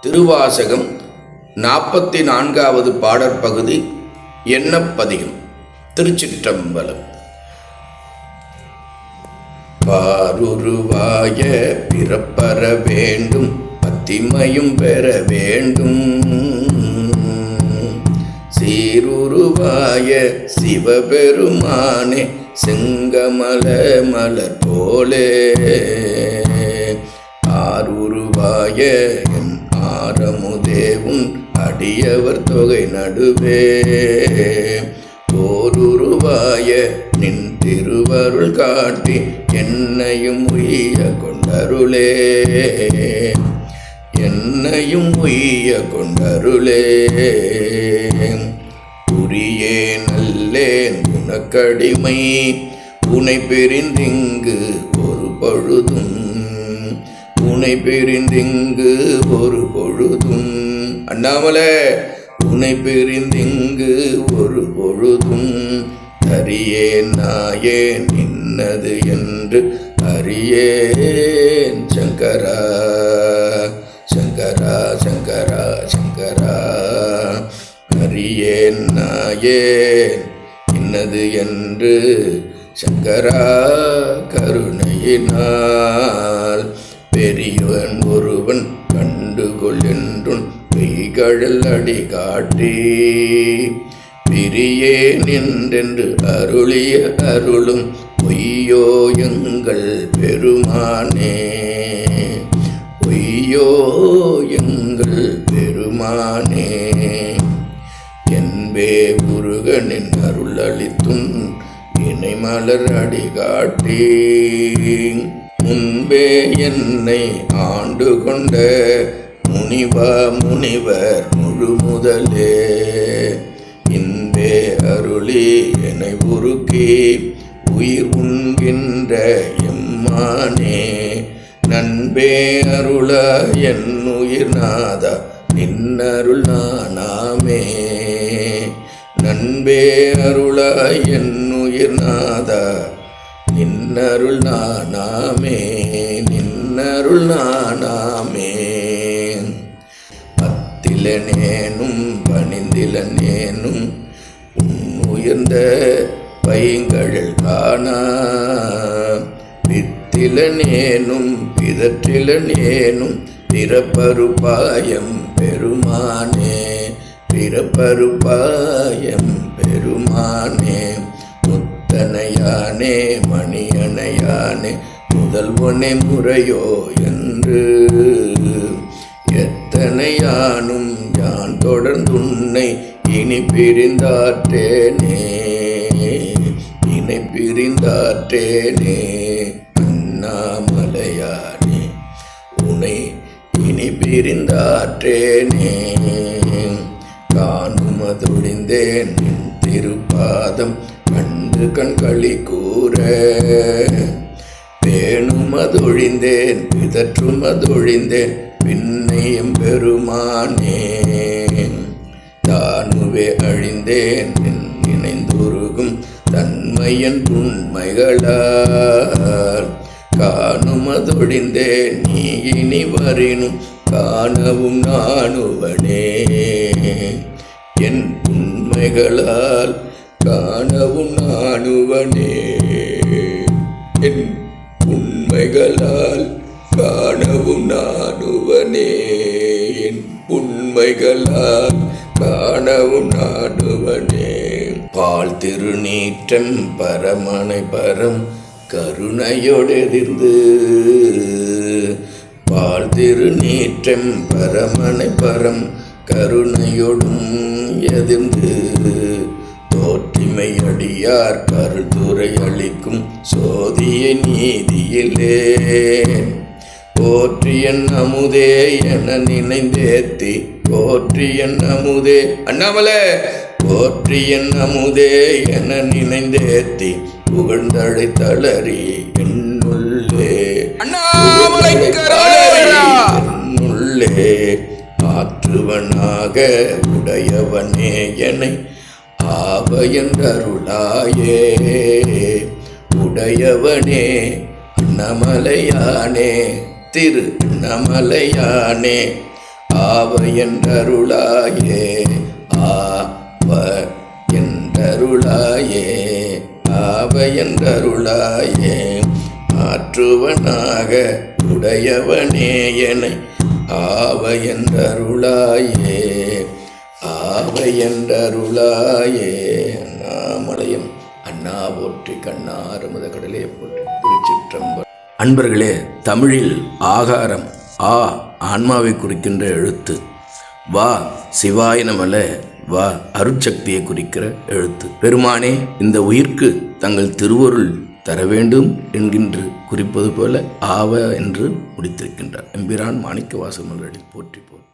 திருவாசகம் நாற்பத்தி நான்காவது பாடற்பகுதி எண்ணப்பதிகம் திருச்சிற்றம்பலம். பாருருவாய பிறப்பற வேண்டும் பத்திமையும் பெற வேண்டும். சீருருவாய சிவபெருமானே செங்கமல மலர் போலே. ஆருருவாய என் ஆரமுதேவும் அடியவர் தொகை நடுவே. தோருருவாய நின் திருவருள் காட்டி என்னையும் உய்ய கொண்டருளே. என்னையும் உய்ய கொண்டருளே. புரியே நல்லேன் உனக்கடிமை. உனை பிரிந்திங்கு ஒரு பொழுதும் உனை பிரிந்திங்கு ஒரு பொழுதும். அண்ணாமலே உனை பிரிந்திங்கு ஒரு பொழுதும். அறியேன் நாயேன் நின்னது என்று அறியேன். சங்கரா சங்கரா சங்கரா சங்கரா. அறியேன் நாயேன் இன்னது என்று சங்கரா கருணையினால். பெரியவன் ஒருவன் கண்டுகொள் என்றும் பெய்கழல் அடி காட்டி. பிரியே நின்றென்று அருளிய அருளும் பொய்யோ எங்கள் பெருமானே. பொய்யோ எங்கள் பெருமானே. என்பே முருகனின் அருள் அளித்தும் இணைமலர் அடி காட்டே. முன்பே என்னை ஆண்டு கொண்ட முனிவ முனிவர் முழு முதலே இன்பே அருளி என்னை உருக்கி உயிர் உண்கின்ற எம்மானே. நண்பே அருள என் உயிர் நாதா நின்னருள் நானாமே. நண்பே அருள என் உயிர் நாதா நின்னருள் நானாமே நின்னருள் நானாமே. பத்தில நேனும் பணிந்தில நேனும் உயர்ந்த பைங்கழல் காணா. பித்தில நேனும் பிதற்றில நேனும் பிறப்பருப்பாயம் பெருமானே பிறப்பருப்பாயம் பெருமானே. முத்தனையானே மணியனையானே முதல்வனே முறையோ என்று. எத்தனையானும் யான் தொடர்ந்துன்னை இனி பிரிந்தாற்றேனே இனி பிரிந்தாற்றேனே அண்ணாமலையானே உனை இனி பிரிந்தாற்றேனே. காணுமதொழிந்தேன் திருப்பாதம் கண்டு கண்களி கூற பேணும் அதொழிந்தேன் பிதற்றும் அதொழிந்தேன் பின்னையும் பெருமானே தானுவே அழிந்தேன் நின் நினைந்துருகும் தன்மையன் உண்மைகளார். காணும் அதொழிந்தேன் நீ இனி வரினும் காணவும் நானுவனே. என் உண்மைகளால் காணவும் நாணுவனே. என் உண்மைகளால் காணவும் நாணுவனே. என் உண்மைகளால் காணவும் நாடுவனே பால் திருநீற்றம் பரமனை பரம் கருணையோடெதிர்ந்து. பால் திருநீற்றம் பரமனை பரம் கருணையோடும் எதிர்ந்து. அடியார் கருத்துரை அளிக்கும் சோதிய நீதியிலே. போற்றியன் அமுதே என நினைந்தேத்தி போற்றியன் அமுதே அண்ணாமலே! போற்றியன் அமுதே என நினைந்தேத்தி புகழ்ந்தழை தளறி என்னுள்ளே. என்னுள்ளே ஆற்றுவனாக உடையவனே என்னை ஆவையன்றருளாயே உடையவனே அண்ணமலையானே திரு அண்ணமலையானே ஆவ ஆவ என்றருளாயே ஆவ மாற்றுவனாக உடையவனே என ஆவ ஆவ என்றருளாயே. அண்ணாமலையும் அண்ணா போற்றி கண்ணாறு கடலே போற்றி. திருச்சிற்றம்பலம். அன்பர்களே தமிழில் ஆகாரம் ஆ ஆன்மாவை குறிக்கின்ற எழுத்து. வா சிவாய நமல வா அருட்சக்தியை குறிக்கிற எழுத்து. பெருமானே இந்த உயிர்க்கு தங்கள் திருவருள் தர வேண்டும் என்கின்ற குறிப்பது போல ஆவ என்று முடித்திருக்கின்றார். எம்பிரான் மாணிக்க போற்றி போற்றி.